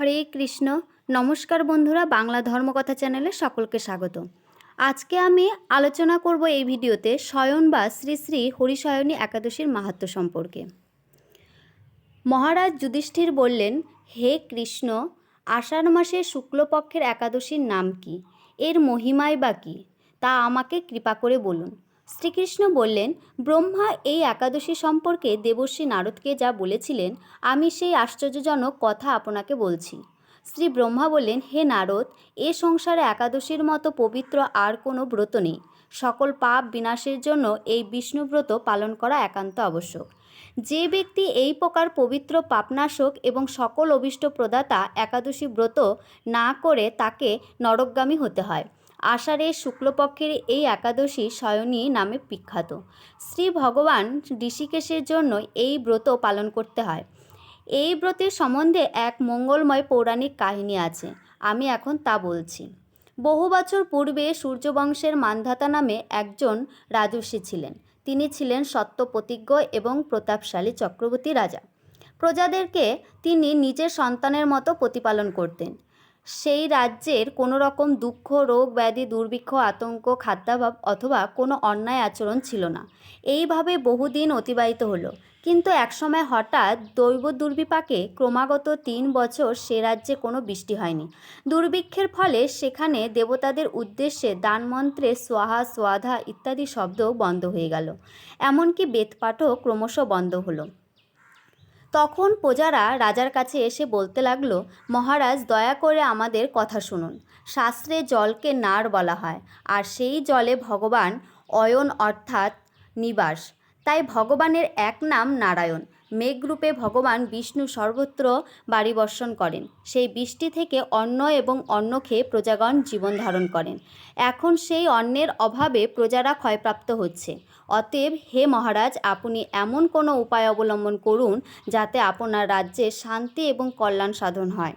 হরে কৃষ্ণ। নমস্কার বন্ধুরা, বাংলা ধর্মকথা চ্যানেলে সকলকে স্বাগত। আজকে আমি আলোচনা করব এই ভিডিওতে শয়ন বা শ্রী শ্রী হরিশয়নী একাদশীর মাহাত্ম্য সম্পর্কে। মহারাজ যুধিষ্ঠির বললেন, হে কৃষ্ণ, আষাঢ় মাসে শুক্লপক্ষের একাদশীর নাম কি? এর মহিমাই বা কী? তা আমাকে কৃপা করে বলুন। শ্রীকৃষ্ণ বললেন, ব্রহ্মা এই একাদশী সম্পর্কে দেবশ্রী নারদকে যা বলেছিলেন, আমি সেই আশ্চর্যজনক কথা আপনাকে বলছি। শ্রী ব্রহ্মা বললেন, হে নারদ, এ সংসারে একাদশীর মতো পবিত্র আর কোনো ব্রত নেই। সকল পাপ বিনাশের জন্য এই বিষ্ণুব্রত পালন করা একান্ত আবশ্যক। যে ব্যক্তি এই প্রকার পবিত্র পাপনাশক এবং সকল অভিষ্ট প্রদাতা একাদশী ব্রত না করে তাকে নরকগামী হতে হয়। আষাঢ়ের শুক্লপক্ষের এই একাদশী শয়নী নামে বিখ্যাত। শ্রী ভগবান ঋষিকেশের জন্য এই ব্রত পালন করতে হয়। এই ব্রতের সম্বন্ধে এক মঙ্গলময় পৌরাণিক কাহিনী আছে, আমি এখন তা বলছি। বহু বছর পূর্বে সূর্যবংশের মান্ধাতা নামে একজন রাজর্ষি ছিলেন। তিনি ছিলেন সত্যপ্রতিজ্ঞ এবং প্রতাপশালী চক্রবর্তী রাজা। প্রজাদেরকে তিনি নিজের সন্তানের মতো প্রতিপালন করতেন। সেই রাজ্যের কোনো রকম দুঃখ, রোগ, ব্যাধি, দুর্ভিক্ষ, আতঙ্ক, খাদ্যাভাব অথবা কোনো অন্যায় আচরণ ছিল না। এইভাবে বহুদিন অতিবাহিত হলো। কিন্তু একসময় হঠাৎ দৈব দুর্বিপাকে ক্রমাগত তিন বছর সে রাজ্যে কোনো বৃষ্টি হয়নি। দুর্ভিক্ষের ফলে সেখানে দেবতাদের উদ্দেশ্যে দানমন্ত্রে সোহা সোয়াধা ইত্যাদি শব্দ বন্ধ হয়ে গেল। এমনকি বেদপাঠও ক্রমশ বন্ধ হলো। তখন প্রজারা রাজার কাছে এসে বলতে লাগল, মহারাজ, দয়া করে আমাদের কথা শুনুন। শাস্ত্রে জলকে নার বলা হয়, আর সেই জলে ভগবান অয়ন অর্থাৎ নিবাস। তাই ভগবানের এক নাম নারায়ণ মেঘরূপে ভগবান বিষ্ণু সর্বত্র বাড়ি বর্ষণ করেন। সেই বৃষ্টি থেকে অন্ন এবং অন্ন খেয়ে প্রজাগণ জীবন ধারণ করেন। এখন সেই অন্নের অভাবে প্রজারা ক্ষয়প্রাপ্ত হচ্ছে। অতএব হে মহারাজ, আপনি এমন কোনো উপায় অবলম্বন করুন যাতে আপনার রাজ্যে শান্তি এবং কল্যাণ সাধন হয়।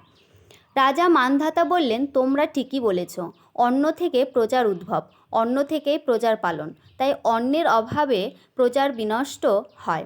রাজা মানধাতা বললেন, তোমরা ঠিকই বলেছ, অন্ন থেকে প্রজার উদ্ভব, অন্ন থেকেই প্রজার পালন। তাই অন্নের অভাবে প্রজার বিনষ্ট হয়।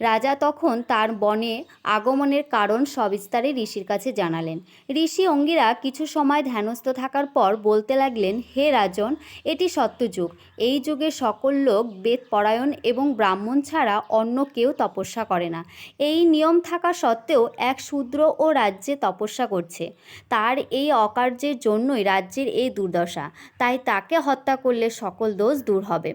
রাজা তখন তার বনে আগমনের কারণ সবিস্তারে ঋষির কাছে জানালেন। ঋষি অঙ্গিরা কিছু সময় ধ্যানস্থ থাকার পর বলতে লাগলেন, হে রাজন, এটি সত্যযুগ এই যুগে সকল লোক বেদ পরায়ণ এবং ব্রাহ্মণ ছাড়া অন্য কেউ তপস্যা করে না। এই নিয়ম থাকা সত্ত্বেও এক শূদ্র ও রাজ্যে তপস্যা করছে। তার এই অকার্যের জন্যই রাজ্যের এই দুর্দশা। তাই তাকে হত্যা করলে সকল দোষ দূর হবে।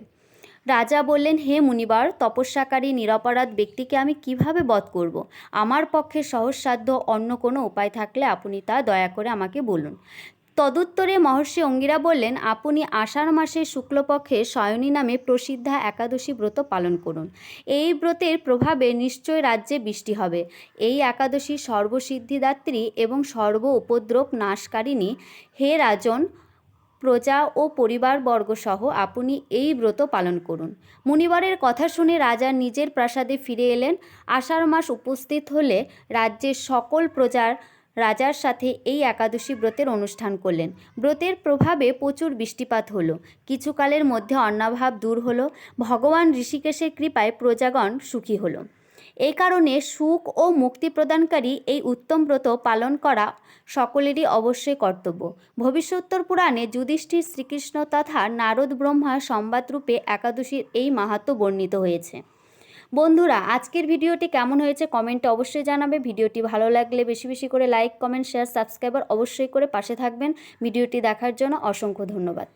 রাজা বললেন, হে মুনিবার, তপস্যাকারী নিরপরাধ ব্যক্তিকে আমি কীভাবে বধ করব। আমার পক্ষে সহজসাধ্য অন্য কোনো উপায় থাকলে আপনি তা দয়া করে আমাকে বলুন। তদুত্তরে মহর্ষি অঙ্গিরা বললেন, আপনি আষাঢ় মাসের শুক্লপক্ষে শয়নী নামে প্রসিদ্ধা একাদশী ব্রত পালন করুন। এই ব্রতের প্রভাবে নিশ্চয় রাজ্যে বৃষ্টি হবে। এই একাদশী সর্বসিদ্ধিদাত্রী এবং সর্ব উপদ্রব নাশকারিণী, হে রাজন প্রজা ও পরিবারবর্গ সহ আপনি এই ব্রত পালন করুন। মুনিবরের কথা শুনে রাজা নিজের প্রাসাদে ফিরে এলেন। আষাঢ় মাস উপস্থিত হলে রাজ্যের সকল প্রজার রাজার সাথে এই একাদশী ব্রতের অনুষ্ঠান করলেন। ব্রতের প্রভাবে প্রচুর বৃষ্টিপাত হলো। কিছুকালের মধ্যে অন্নাভাব দূর হলো। ভগবান ঋষিকেশের কৃপায় প্রজাগণ সুখী হলো। এই কারণে সুখ ও মুক্তি প্রদানকারী এই উত্তম ব্রত পালন করা সকলেরই অবশ্যই কর্তব্য। ভবিষ্যোত্তর পুরাণে যুধিষ্ঠির শ্রীকৃষ্ণ তথা নারদ ব্রহ্মা সংবাদরূপে একাদশীর এই মাহাত্ম বর্ণিত হয়েছে। বন্ধুরা, আজকের ভিডিওটি কেমন হয়েছে কমেন্টে অবশ্যই জানাবে। ভিডিওটি ভালো লাগলে বেশি বেশি করে লাইক, কমেন্ট, শেয়ার, সাবস্ক্রাইবার অবশ্যই করে পাশে থাকবেন। ভিডিওটি দেখার জন্য অসংখ্য ধন্যবাদ।